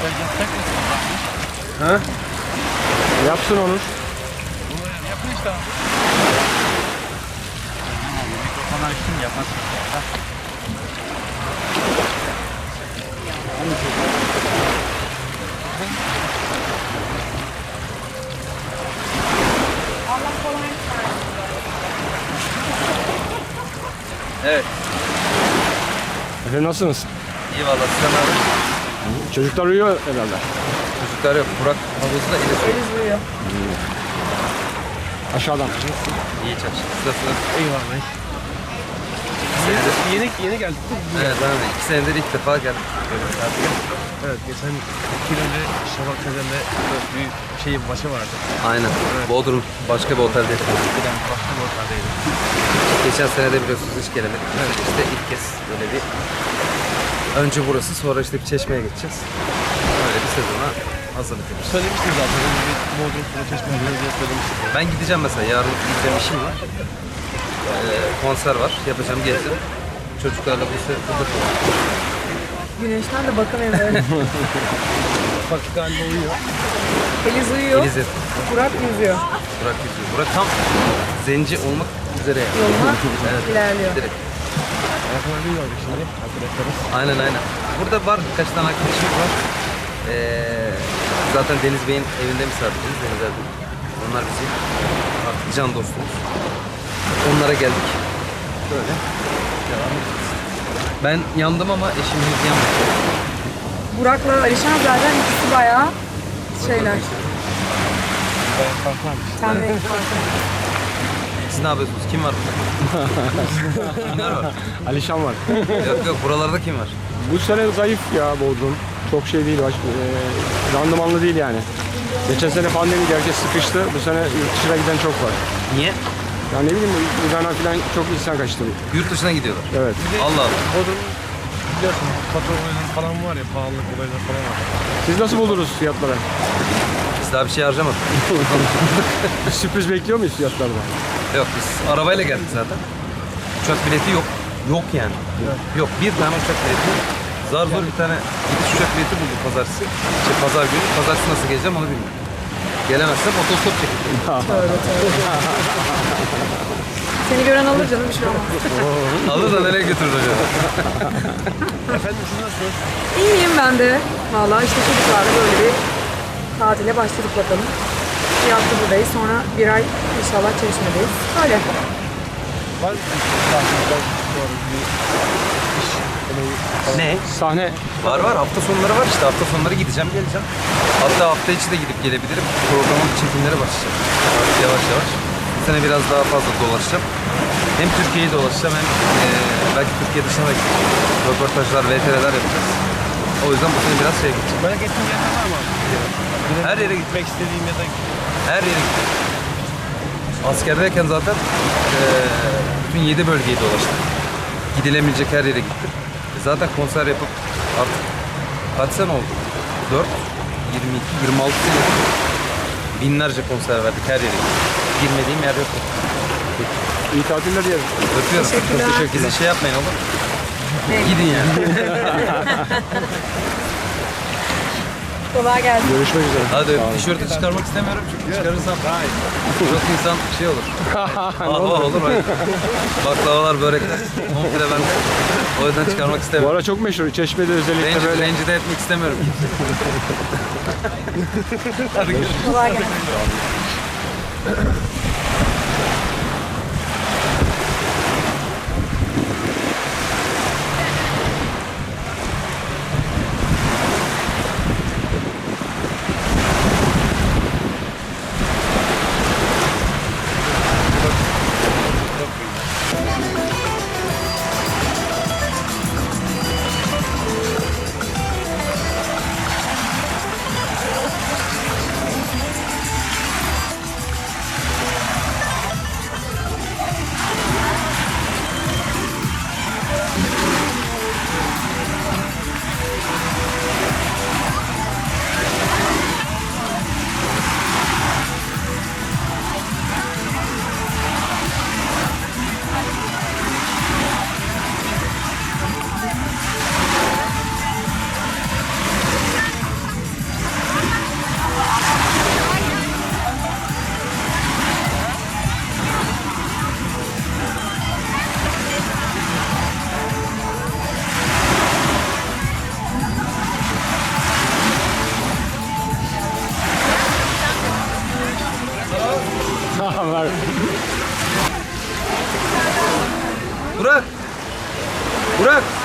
söyleyeyim. Sen yapacak mısın? Ha? Yapsın. Bunu yapın işte abi. Mikrofonu açtım yaparsın. Evet. Efendim nasılsınız? İyi valla sen abi. Çocuklar uyuyor herhalde. Çocuklar yok. Burak havuzda ile uyuyor. Aşağıdan. İyi çalışıyor. Sırasına. Eyvallah. Senedir. Yeni, yeni geldik değil mi? Evet de iki senedir ilk defa. Böyle tatile. Evet geçen iki yıl önce Şafak Sezen'de bir şey başı vardı. Aynen. Bodrum başka bir otelde. Ben başka bir ortadaydım. Geçen sene de biliyorsunuz hiç gelemedik. Evet. İşte ilk kez böyle bir önce burası sonra işte bir çeşmeye geçeceğiz. Böyle bir sezona hazırlık yapıyoruz. Söylemiştim zaten. öyle Bir Bodrum Sura Çeşme diye söylemiştim. Ben gideceğim mesela yarın gideceğim işim var. Ee, konser var. Yapacağım geleceğim. Çocuklarla bu sefer burada kalacağım. Güneşten de bakamıyorum. Bak galiba uyuyor. Eliz uyuyor. Elize Burak yüzüyor. Burak yüzüyor. Burak tam zenci olmak üzere yani. Yoluna Evet. ilerliyor. Direkt. Ayaklarını yiyordu şimdi arkadaşlarımız. Aynen aynen. Burada var birkaç tane arkadaşım var. Ee, zaten Deniz Bey'in evinde misafiriz. Deniz abi. Onlar bizim artık can dostumuz. Onlara geldik. Böyle. Devam edeceğiz. Ben yandım ama eşim henüz yanmadı. Burak'la Alişan zaten ikisi bayağı şeyler. Bayağı fark varmış. Sen de Siz ne yapıyorsunuz? Kim var burada? Kimler var? Alişan var. Yok yok buralarda kim var? Bu sene zayıf ya Bodrum. Çok şey değil. Baş, e, randımanlı değil yani. Geçen sene pandemiydi. Herkes sıkıştı. Bu sene yurt dışına giden çok var. Niye? Ya ne bileyim İran'a falan çok insan kaçtı. Yurt dışına gidiyorlar. Evet. Allah Allah. Bodrum biliyorsun olayları falan var ya pahalılık olayları falan var. Siz nasıl buldunuz fiyatları? Daha bir şey harcamadık. Bir sürpriz bekliyor muyuz fiyatlarda? Yok biz arabayla geldik zaten. Uçak bileti yok. Yok yani. Yok bir tane uçak bileti yok. Zar zor bir tane gidiş uçak bileti bulduk pazartesi. Şey pazar günü. Pazartesi nasıl geleceğim onu bilmiyorum. Gelemezsem otostop çekeceğim. Seni gören alır canım bir şey olmaz. Alır da nereye götürür acaba? Efendim siz nasılsınız? İyiyim ben de. Vallahi işte çocuklarla böyle bir tatile başladık bakalım. Bir hafta buradayız. Sonra bir ay inşallah çeşmedeyiz. Öyle. Var mı? Falan. Ne? Sahne Var var hafta sonları var işte hafta sonları gideceğim geleceğim. Hatta hafta içi de gidip gelebilirim. Programın çekimleri başlayacak. Yavaş yavaş. Bu sene biraz daha fazla dolaşacağım. Hem Türkiye'yi dolaşacağım hem eee, belki Türkiye dışına da gideceğim. Röportajlar, VTR'ler yapacağız. O yüzden bu sene biraz şey gideceğim. Merak ettiğim yerler var mı? Her yere gitmek, istediğim ya da her yere gittim. Askerdeyken zaten eee, bütün 7 bölgeyi dolaştım. Gidilemeyecek her yere gittim. E Zaten konser yapıp artık kaç sene oldu? 4, 22, 26 sene. Binlerce konser verdik her yere gittik. Girmediğim yer yok. iyi tatiller diyelim. Öpüyorum. Teşekkürler. Çok teşekkür Bizi şey yapmayın oğlum. Gidin yani. Kolay gelsin. Görüşmek üzere. Hadi tişörtü çıkarmak istemiyorum çünkü çıkarırsam çok insan şey olur. Hava olur. öyle. Baklavalar, börekler. Komple bende. O yüzden çıkarmak Bu istemiyorum. ara çok meşhur. Çeşme'de özellikle Rencide, böyle. rencide etmek istemiyorum. Hadi görüşürüz. Kolay gelsin.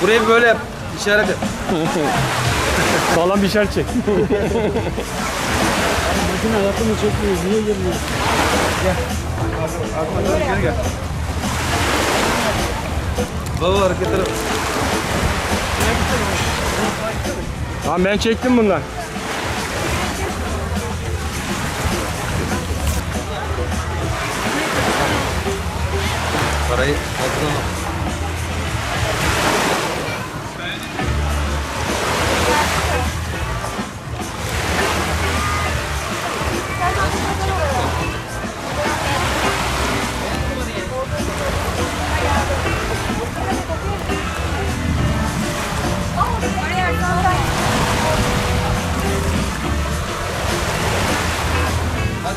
Burayı böyle yap. İşaret et. Sağlam bir işaret çek. Bütün hayatımı çekmiyor. Niye girmiyor? Geri gel. Baba hareketlere bak. Tamam ben çektim bundan. Parayı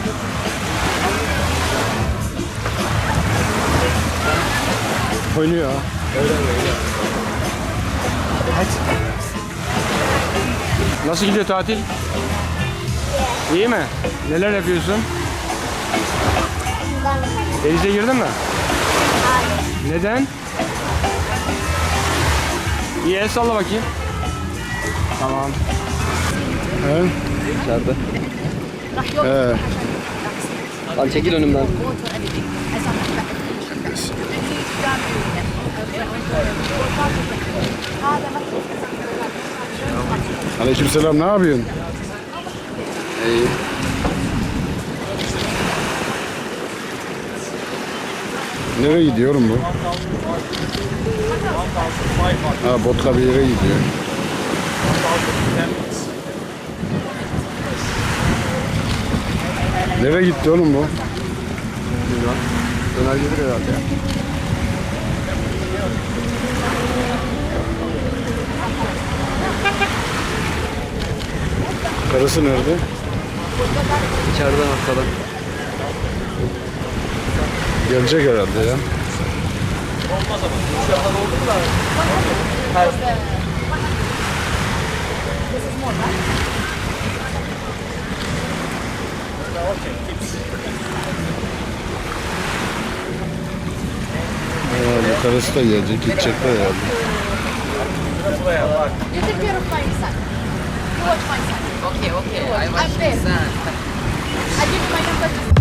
altına al. Oynuyor ha. Nasıl gidiyor tatil? İyi mi? Neler yapıyorsun? Denize girdin mi? Neden? İyi el salla bakayım. Tamam. He? İçeride. He. Lan çekil önümden. Aleykümselam ne yapıyorsun? İyi. Nereye gidiyorum bu? Ha botla bir yere gidiyor. Nereye gitti oğlum bu? Döner gelir herhalde ya. Karısı nerede? İçeriden arkadan. Gelecek herhalde ya. Herhalde karısı da Aa, yukarısı da gelecek, gidecekler herhalde. You take care of my son. You. Okay, okay. I watch I'm there. I give my number to